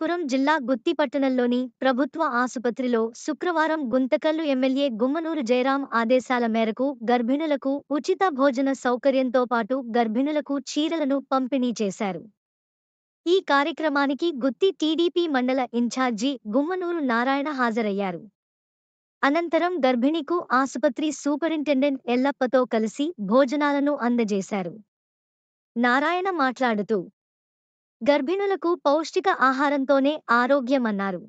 అనంతపురం జిల్లా గుత్తిపట్టణంలోని ప్రభుత్వ ఆసుపత్రిలో శుక్రవారం గుంతకల్లు ఎమ్మెల్యే గుమ్మనూరు జయరాం ఆదేశాల మేరకు గర్భిణులకు ఉచిత భోజన సౌకర్యంతో పాటు గర్భిణులకు చీరలను పంపిణీ చేశారు. ఈ కార్యక్రమానికి గుత్తి టీడీపీ మండల ఇన్ఛార్జి గుమ్మనూరు నారాయణ హాజరయ్యారు. అనంతరం గర్భిణికు ఆసుపత్రి సూపరింటెండెంట్ ఎల్లప్పతో కలిసి భోజనాలను అందజేశారు. నారాయణ మాట్లాడుతూ గర్భిణులకు పౌష్టిక ఆహారంతోనే ఆరోగ్యమన్నారు.